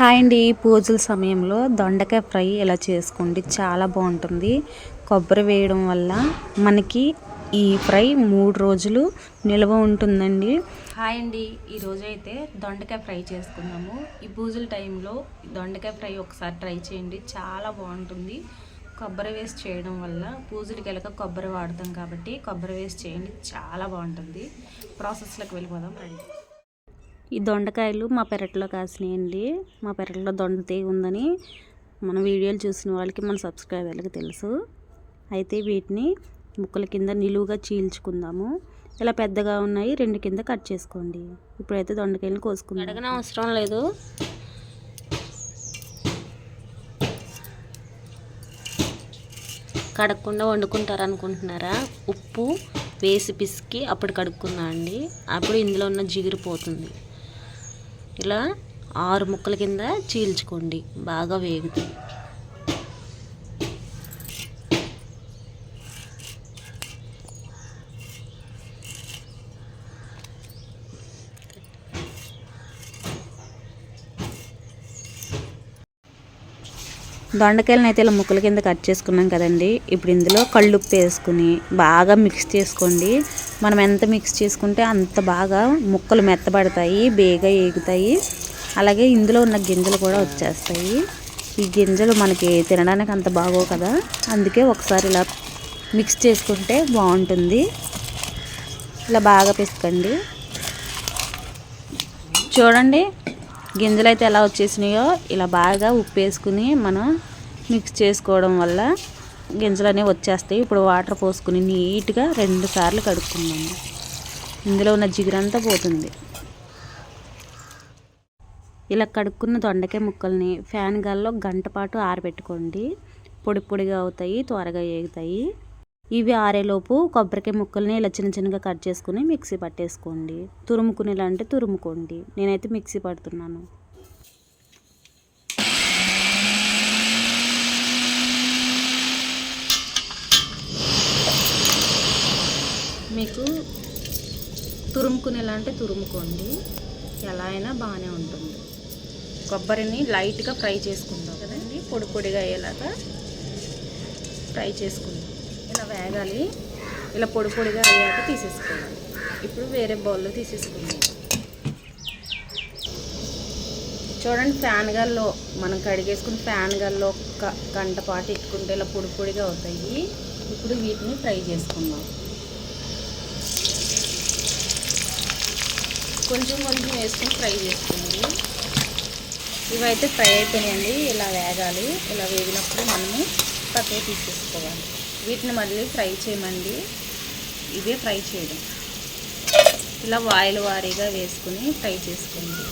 Hi అండి. పూజల సమయంలో దొండకాయ ఫ్రై ఇలా చేసుకోండి చాలా బాగుంటుంది. కొబ్బరి వేయడం వల్ల మనకి ఈ ఫ్రై మూడు రోజులు నిల్వ ఉంటుందండి. హాయ్ అండి. ఈరోజు అయితే దొండకాయ ఫ్రై చేసుకుందాము. ఈ పూజల టైంలో దొండకాయ ఫ్రై ఒకసారి ట్రై చేయండి. చాలా బాగుంటుంది. కొబ్బరి వేసి చేయడం వల్ల పూజలకి వెళ్ళక కొబ్బరి వాడతాం కాబట్టి కొబ్బరి వేసి చేయండి. చాలా బాగుంటుంది. ప్రాసెస్లోకి వెళ్ళిపోదాం రండి. ఈ దొండకాయలు మా పెరట్లో కాసినాయండి. మా పెరట్లో దొండ తీగ ఉందని మన వీడియోలు చూసిన వాళ్ళకి మన సబ్స్క్రైబర్లకి తెలుసు. అయితే వీటిని ముక్కల కింద నిలువుగా చీల్చుకుందాము. ఇలా పెద్దగా ఉన్నాయి రెండు కింద కట్ చేసుకోండి. ఇప్పుడైతే దొండకాయలు కోసుకుందాం. అడగన అవసరం లేదు. కడగకుండా వండుకుంటారు అనుకుంటున్నారా ఉప్పు వేసి పిసికి అప్పుడు కడుక్కున్నా అండి. అప్పుడు ఇందులో ఉన్న జిగురు పోతుంది. ఇలా ఆరు ముక్కల కింద చీల్చుకోండి. బాగా వేగుతుంది దొండకాయలను అయితే ఇలా ముక్కల కింద కట్ చేసుకున్నాం కదండి. ఇప్పుడు ఇందులో కళ్ళుప్పు వేసుకుని బాగా మిక్స్ చేసుకోండి. మనం ఎంత మిక్స్ చేసుకుంటే అంత బాగా ముక్కలు మెత్తబడతాయి బేగా ఏగుతాయి. అలాగే ఇందులో ఉన్న గింజలు కూడా వచ్చేస్తాయి. ఈ గింజలు మనకి తినడానికి అంత బాగో కదా. అందుకే ఒకసారి ఇలా మిక్స్ చేసుకుంటే బాగుంటుంది. ఇలా బాగా పిసుకండి. చూడండి గింజలు అయితే ఎలా వచ్చేసినాయో ఇలా బాగా ఉప్పు వేసుకుని మనం మిక్స్ చేసుకోవడం వల్ల గింజలు అనేవి వచ్చేస్తాయి. ఇప్పుడు వాటర్ పోసుకుని నీట్గా రెండు సార్లు కడుక్కున్నాము ఇందులో ఉన్న జిగురంతా పోతుంది. ఇలా కడుక్కున్న దొండకాయ ముక్కల్ని ఫ్యాన్ గాల్లో గంట పాటు ఆరబెట్టుకోండి. పొడి పొడిగా అవుతాయి త్వరగా ఏగుతాయి. ఇవి ఆరేలోపు కొబ్బరికాయ ముక్కల్ని ఇలా చిన్న చిన్నగా కట్ చేసుకుని మిక్సీ పట్టేసుకోండి. తురుముకునేలా అంటే తురుముకోండి. నేనైతే మిక్సీ పడుతున్నాను. మీకు తురుముకునేలా అంటే తురుముకోండి. ఎలా అయినా బాగానే ఉంటుంది. కొబ్బరిని లైట్గా ఫ్రై చేసుకుందాం కదండి. పొడి పొడిగా అయ్యేలాగా ఫ్రై చేసుకుందాం. వేగాలి. ఇలా పొడి పొడిగా అయ్యాక తీసేసుకోవాలి. ఇప్పుడు వేరే బౌల్లో తీసేసుకుందాం. చూడండి ఫ్యాన్ గాల్లో మనం కడిగేసుకుని ఫ్యాన్ గాల్లో ఒక గంట పాటు ఇట్టుకుంటే ఇలా పొడి పొడిగా అవుతాయి. ఇప్పుడు వీటిని ఫ్రై చేసుకుందాం. కొంచెం కొంచెం వేసుకొని ఫ్రై చేసుకోండి. ఇవైతే ఫ్రై అయిపోయినాయండి. ఇలా వేగాలి. ఇలా వేగినప్పుడు మనము పక్కకి తీసేసుకోవాలి. వీటిని మళ్ళీ ఫ్రై చేయమండి. ఇవే ఫ్రై చేయడం. ఇలా వాయిల్ వారీగా వేసుకుని ఫ్రై చేసుకోండి.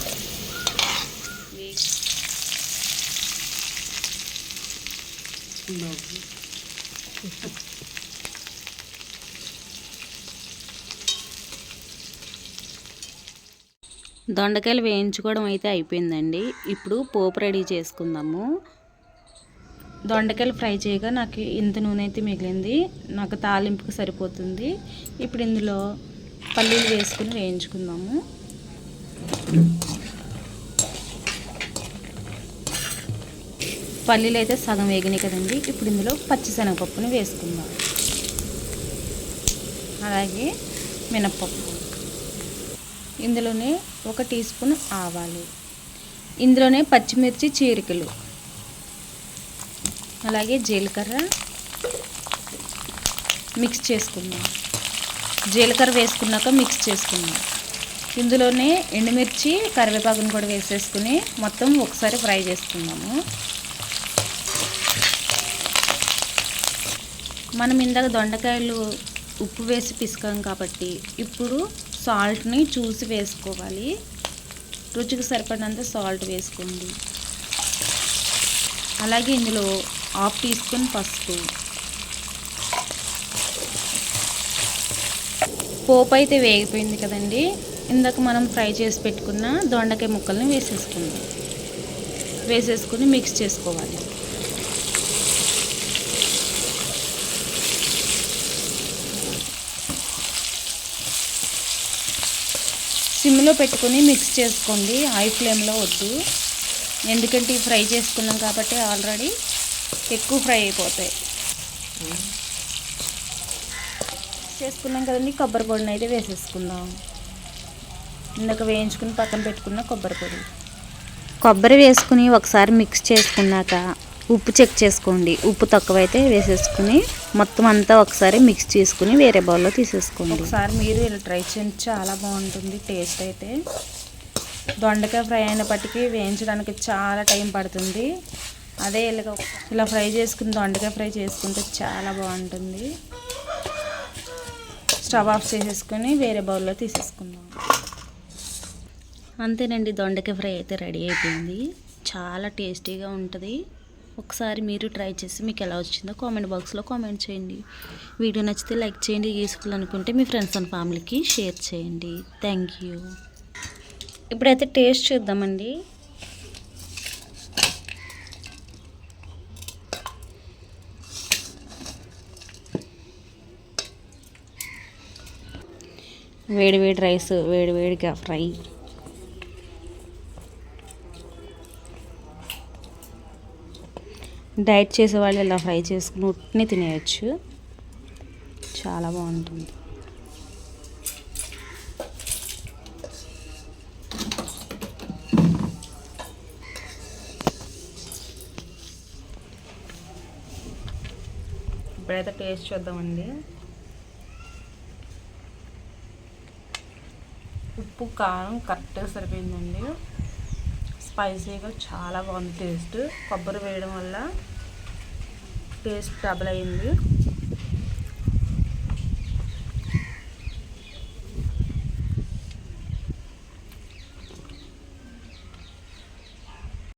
దొండకాయలు వేయించుకోవడం అయితే అయిపోయిందండి. ఇప్పుడు పోపు రెడీ చేసుకుందాము. దొండకాయలు ఫ్రై చేయగా నాకు ఇంత నూనె అయితే మిగిలింది. నాకు తాలింపుకి సరిపోతుంది. ఇప్పుడు ఇందులో పల్లీలు వేసుకుని వేయించుకుందాము. పల్లీలు అయితే సగం వేగినాయి కదండి. ఇప్పుడు ఇందులో పచ్చిశనగపప్పుని వేసుకుందాం. అలాగే మినప్పప్పు ఇందులోనే ఒక టీ స్పూన్ ఆవాలు. ఇందులోనే పచ్చిమిర్చి చీరికలు. అలాగే జీలకర్ర మిక్స్ చేసుకుందాం. జీలకర్ర వేసుకున్నాక మిక్స్ చేసుకుందాం. ఇందులోనే ఎండుమిర్చి కరివేపాకును కూడా వేసేసుకుని మొత్తం ఒకసారి ఫ్రై చేసుకుందాము. మనం ఇందాక దొండకాయలు ఉప్పు వేసి పిసుకాం కాబట్టి ఇప్పుడు సాల్ట్ని చూసి వేసుకోవాలి. రుచికి సరిపడినంత సాల్ట్ వేసుకోండి. అలాగే ఇందులో హాఫ్ టీ స్పూన్ పసుపు. పోపు అయితే వేగిపోయింది కదండి. ఇందాక మనం ఫ్రై చేసి పెట్టుకున్న దొండకాయ ముక్కల్ని వేసేసుకుందాం. వేసేసుకుని మిక్స్ చేసుకోవాలి. సిమ్లో పెట్టుకుని మిక్స్ చేసుకోండి. హై ఫ్లేమ్లో వద్దు. ఎందుకంటే ఫ్రై చేసుకున్నాం కాబట్టి ఆల్రెడీ ఎక్కువ ఫ్రై అయిపోతాయి. చేసుకున్నాం కదండి కొబ్బరి పొడిని అయితే వేసేసుకుందాం. ఇందాక వేయించుకుని పక్కన పెట్టుకున్న కొబ్బరి పొడి. కొబ్బరి వేసుకుని ఒకసారి మిక్స్ చేసుకున్నాక ఉప్పు చెక్ చేసుకోండి. ఉప్పు తక్కువైతే వేసేసుకుని మొత్తం అంతా ఒకసారి మిక్స్ చేసుకుని వేరే బౌల్లో తీసేసుకోండి. ఒకసారి మీరు ఇలా ట్రై చేయండి చాలా బాగుంటుంది టేస్ట్ అయితే. దొండకాయ ఫ్రై అయినప్పటికీ వేయించడానికి చాలా టైం పడుతుంది. అదే ఇలా ఇలా ఫ్రై చేసుకుని దొండకాయ ఫ్రై చేసుకుంటే చాలా బాగుంటుంది. స్టవ్ ఆఫ్ చేసేసుకొని వేరే బౌల్లో తీసేసుకుందాం. అంతేనండి దొండకాయ ఫ్రై అయితే రెడీ అయిపోయింది. చాలా టేస్టీగా ఉంటుంది. ఒకసారి మీరు ట్రై చేసి మీకు ఎలా వచ్చిందో కామెంట్ బాక్స్లో కామెంట్ చేయండి. వీడియో నచ్చితే లైక్ చేయండి యూస్ఫుల్ అనుకుంటే మీ ఫ్రెండ్స్ అండ్ ఫ్యామిలీకి షేర్ చేయండి. Thank you. ఇప్పుడైతే టేస్ట్ చూద్దామండి. వేడి వేడి రైస్ వేడి వేడిగా ఫ్రై. డైట్ చేసే వాళ్ళు ఇలా ఫ్రై చేసుకుని ఉట్టిని తినేయచ్చు. చాలా బాగుంటుంది. ఇప్పుడైతే టేస్ట్ చూద్దామండి. ఉప్పు కారం కరెక్ట్గా సరిపోయిందండి. స్పైసీగా చాలా బాగుంది టేస్ట్. కొబ్బరి వేయడం వల్ల టేస్ట్ డబుల్ అయింది.